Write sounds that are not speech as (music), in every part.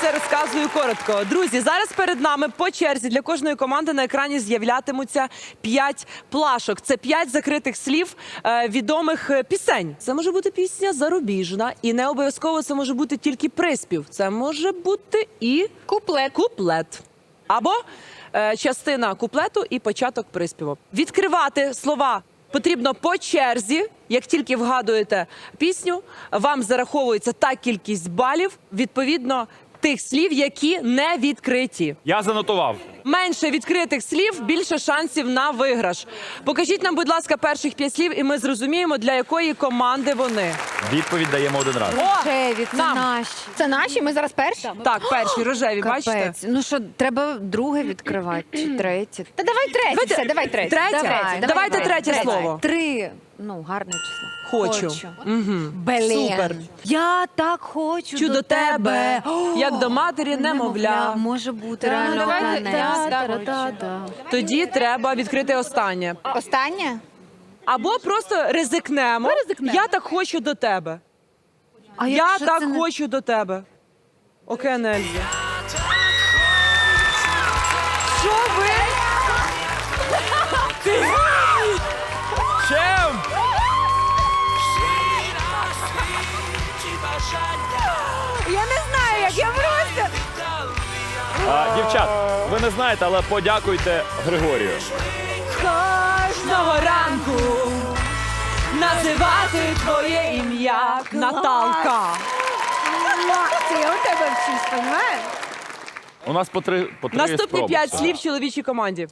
Відбуватиметься, розказую коротко. Друзі, зараз перед нами по черзі для кожної команди на екрані з'являтимуться п'ять плашок. Це п'ять закритих слів е, відомих е, пісень. Це може бути пісня зарубіжна, і не обов'язково це може бути тільки приспів. Це може бути і куплет. Куплет. Або е, частина куплету і початок приспіву. Відкривати слова потрібно по черзі. Як тільки вгадуєте пісню, вам зараховується та кількість балів відповідно тих слів, які не відкриті. Я занотував. Менше відкритих слів, більше шансів на виграш. Покажіть нам, будь ласка, перших п'ять слів, і ми зрозуміємо, для якої команди вони. Відповідь даємо один раз. О, Рожеві, це нам. наші. Це наші, ми зараз перші. Так, перші рожеві, бачите? Капець. Ну що, треба друге відкривати чи третє? Та давай третє, все, давай третє. Третє? Давай, Давайте давай, третє давай. слово. Три. Ну, гарне число. Хочу. Блін. Супер. Я так хочу Хочу до тебе, як до матері немовля. Може бути реально давайте, гарне. да, да, Да, да. Тоді треба відкрити останнє. Останнє? Або просто ризикнемо. ризикнемо. Я так хочу до тебе. А Я якщо так не- хочу до тебе. Окей, Нельзі. Ви не знаєте, але подякуйте Григорію. Кожного ранку називати твоє ім'я Наталка. У тебе вчусь, понімаєш? У нас по три по три Наступні спроби п'ять слів чоловічій команді.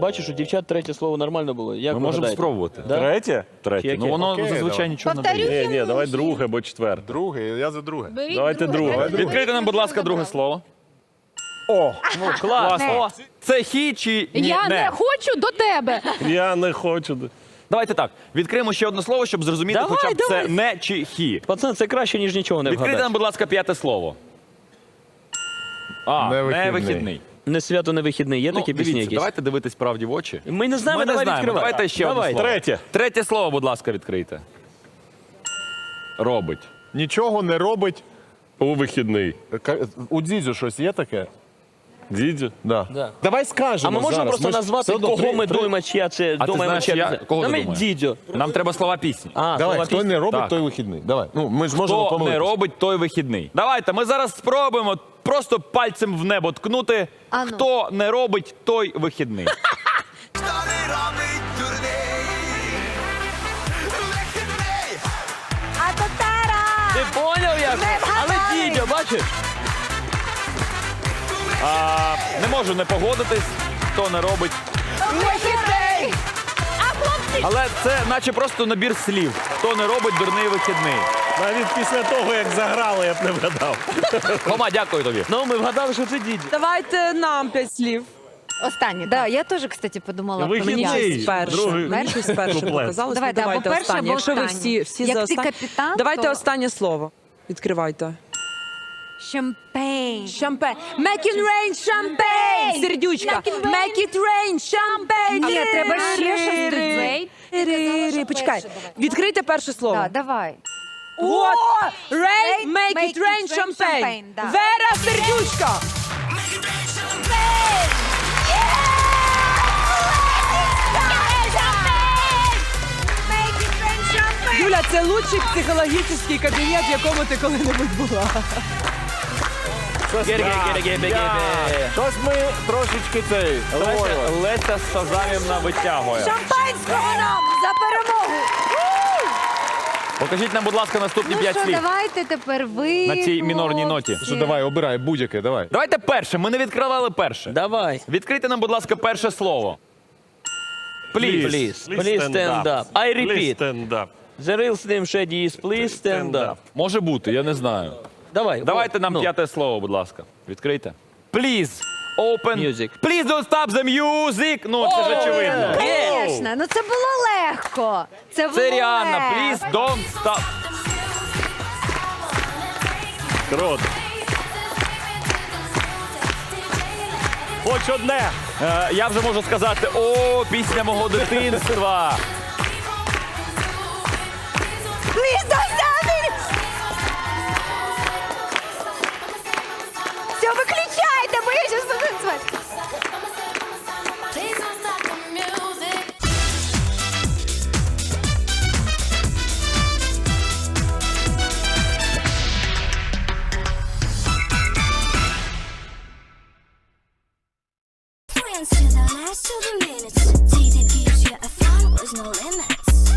Бачиш, у дівчат третє слово нормально було. Як Ми ви можемо гадаєте? спробувати. Да? Третє? Третє. Яке? Ну воно Окей, зазвичай давай. нічого не Повторю. дає. Ні, ні, давай друге або четверте. Друге, я за друге. Давайте друге. Відкрийте нам, будь ласка, друге слово. О, (laughs) Ну, класно. Це хі чи ні? Я не хочу до тебе. (laughs) я не хочу. Давайте так. Відкриємо ще одне слово, щоб зрозуміти, Давай, хоча б давай. це не чи хі. Пацан, це краще, ніж нічого не Відкрийте нам, вгадати. будь ласка, п'яте слово. А, Не не вихідний. вихідний. Не свято, не вихідний. Є Ну, такі пісні дивіться, якісь? давайте дивитись правді в очі. Ми не знаємо, Ми не давай знаємо. відкривай. Давайте ще одне Давай. слово. Третє. Третє слово, будь ласка, відкрийте. Робить. Нічого не робить. У вихідний. Ка- У Дідзю щось є таке? Дідю? Да. Да. Давай скажемо. А ми можемо зараз. просто Ми ж назвати, одно кого три- ми три- думаємо, чия це А ти думаємо, знаєш, чия я- це- кого ти ми думаєш? дідьо. Нам треба слова пісні. А, Давай, слова хто пісні. не робить, Так. той вихідний. Давай. Ну, ми ж можемо Хто не робить, той вихідний. Давайте, ми зараз спробуємо просто пальцем в небо ткнути. А ну. Хто не робить, той вихідний. А то тара! Ти поняв як? Не Але дідьо, бачиш? А, не можу не погодитись, хто не робить. Вихідний! А хлопці, Але це наче просто набір слів. Хто не робить, дурний вихідний. Навіть після того, як заграли, я б не вгадав. Хома, дякую тобі. Ну, ми вгадали, що це дідьо. Давайте нам п'ять слів. останнє. Да, я теж, кстати, подумала. про Вихідний. Мені щось перше. Другий Мені щось перше куплет. показалось. Ну, Давайте, або перше, останнє. або Якщо ви останнє. всі, всі Як за ти останнє. капітан, Давайте то- останнє слово. Відкривайте. Шампейн. Шампейн. Make it rain, шампейн! Сердючка. Make it rain. Шампейн! Ні, треба ще щось додати. Почекай. Відкрийте перше слово. Да, давай. What? Rain, Rain, make it rain, champagne, да. Вера Сердючка. Юля, це лучший психологічний кабінет, в якому ти коли-небудь була. Ге-ге-ге-ге-ге-ге. Щось ми трошечки цей. Леся, Леся Сазамівна витягує. Шампанського нам за перемогу! Покажіть нам, будь ласка, наступні Ну що, слів давайте тепер ви. на цій мінорній ноті. Що, давай, обирай будь-яке, давай. Давайте перше. Ми не відкривали перше. Давай. Відкрийте нам, будь ласка, перше слово. Please. Please. Please stand up. I repeat. Please stand up. The real Slim Shady is please stand up. Може бути, я не знаю. Давай. Давайте о, нам ну. п'яте слово, будь ласка. Відкрийте. Please. Open. Music. Please don't stop the music. Ну, це ж очевидно. Звісно, ну це було легко. Це було Це Ріанна. легко. Please don't stop. Круто. Хоч одне. Е, я вже можу сказати: о, пісня мого дитинства. Please don't Friends to the last of the minutes. Teasing gives you a fun with no limits.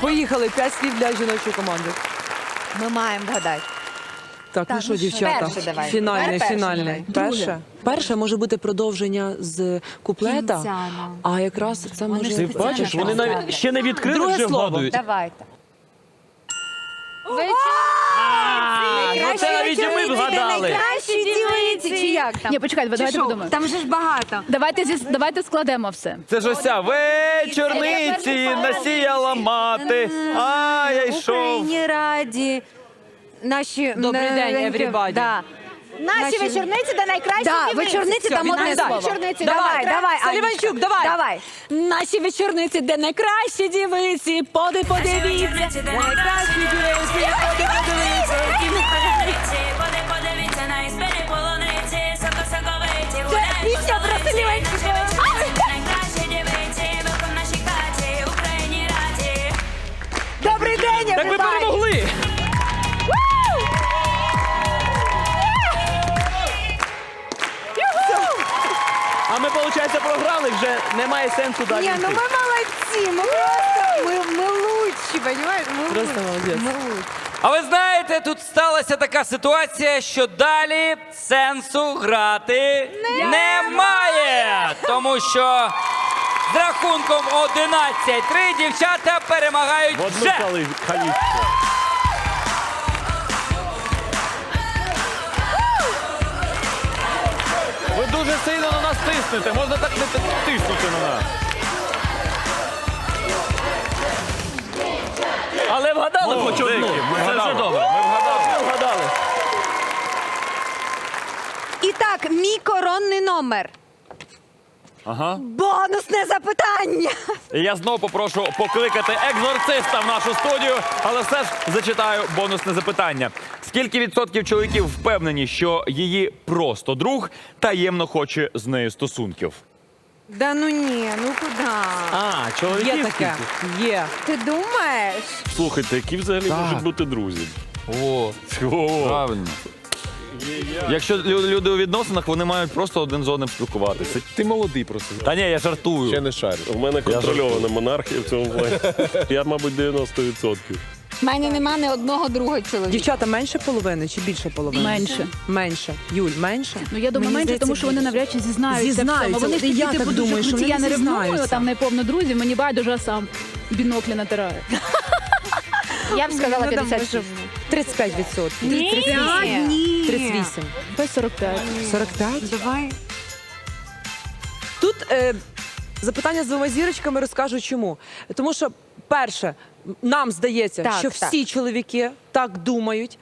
Поїхали. П'ять слів для жіночої команди. Ми маємо вгадати. Так, ну що, дівчата? Перше давай. Фінальне, Давай перше фінальне. давай. Перше. Перше може бути продовження з куплета, Кінця, ну. а якраз це може Ти бачиш, вони навіть ще не відкрили, Друге вже слово. вгадують. Давайте. Ну це навіть і ми вгадали. Найкращі дівиці, чи як там? Ні, почекайте, давайте що? подумаємо. Там же ж багато. Давайте зі- давайте складемо все. Це ж ося вечорниці насіяла мати. А я йшов. Україні раді. Наші Добрий день, everybody. Да. Наші вечорниці де найкращі Да, дівиці. вечорниці там одне слово. Вечорниці, давай, давай. Саліванчук, давай. Давай. Наші вечорниці, де найкращі дівиці, поди подивіться. Найкращі дівиці, поди подивися. А ми, виходить, програли, вже немає сенсу далі. Ні, ну ми молодці, ми просто, ми, ми лучші, понимаєш? Ми Просто молодець. Ми лучші. А ви знаєте, тут сталася така ситуація, що далі сенсу грати немає. Тому що з рахунком 11-3 дівчата перемагають В одну вже. кали- калітку. Сильно на нас тиснете. Можна так не тиснути на нас. Але вгадали О, хоч одну. ми Це вже добре. Ми вгадали. Ми вгадали. І так, мій коронний номер. Ага. Бонусне запитання. І я знову попрошу покликати екзорциста в нашу студію, але все ж зачитаю бонусне запитання. Скільки відсотків чоловіків впевнені, що її просто друг таємно хоче з нею стосунків? Да ну ні, ну куди? А, чоловіків Є таке. скільки? Є. Ти думаєш? Слухайте, які взагалі можуть бути друзі? О, О, правильно. Якщо лю- люди у відносинах, вони мають просто один з одним спілкуватися. Ти молодий просто. Та ні, я жартую. Ще не шарю. у мене контрольована монархія в цьому плані. Я, мабуть, 90%. У мене нема ні одного друга чоловіка. Дівчата менше половини чи більше половини? Менше. Менше. Юль, менше? Ну я думаю, Мені менше, здається, тому що вони більше. навряд чи зізнаються. в цьому. Зізнаються. Вони От і такі, я типу, так дуже думаю, що круті. вони я не ревную, зізнаються. там не повно друзів, мені байдуже а сам біноклі натираю. Я б сказала Ну, 56. 35 відсотків. Ні. 38. Ні. 38. Без 45. 45? Давай. Тут е, запитання з двома зірочками розкажу чому. Тому що, перше, нам здається, Так, що так. всі чоловіки так думають,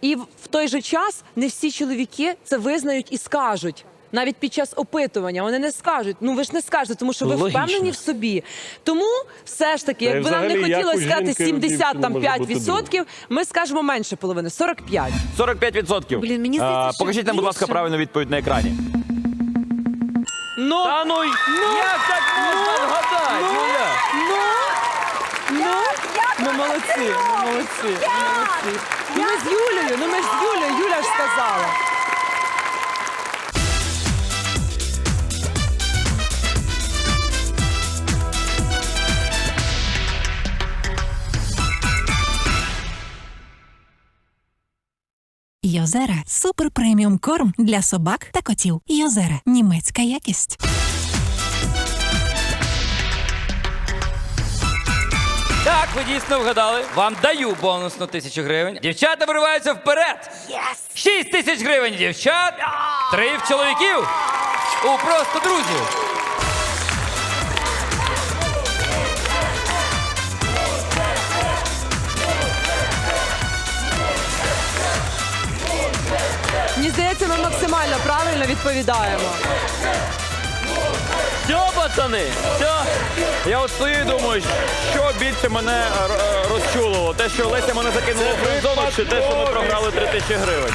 і в в той же час не всі чоловіки це визнають і скажуть. Навіть під час опитування вони не скажуть. Ну ви ж не скажете, тому що ви Логічно. впевнені в собі. Тому все ж таки, Та й якби нам не взагалі, як хотілося сказати жінки у 70 там дівчини може 5 бути відсотків, ми скажемо менше половини 45. 45%. Блін, мені здається, А, що Покажіть нам, будь ласка, більше. правильну відповідь на екрані. Ну, Та ну, як так можна вгадати, Юля? Ну, ну молодці, ну молодці, ну, молодці. Ну ми з Юлею, ну ми ж з Юлею, Юля ж сказала. Йозера супер преміум корм для собак та котів. Йозера німецька якість. Так, ви дійсно вгадали. Вам даю бонус на тисячу гривень. Дівчата вириваються вперед. Шість тисяч гривень дівчат, три в чоловіків. У просто друзів. Правильно відповідаємо. Все, пацани, все. Я от стою і думаю, що більше мене е, е, розчулило? Те, що Леся мене закинула в зону, чи те, що ми програли 3 тисячі гривень?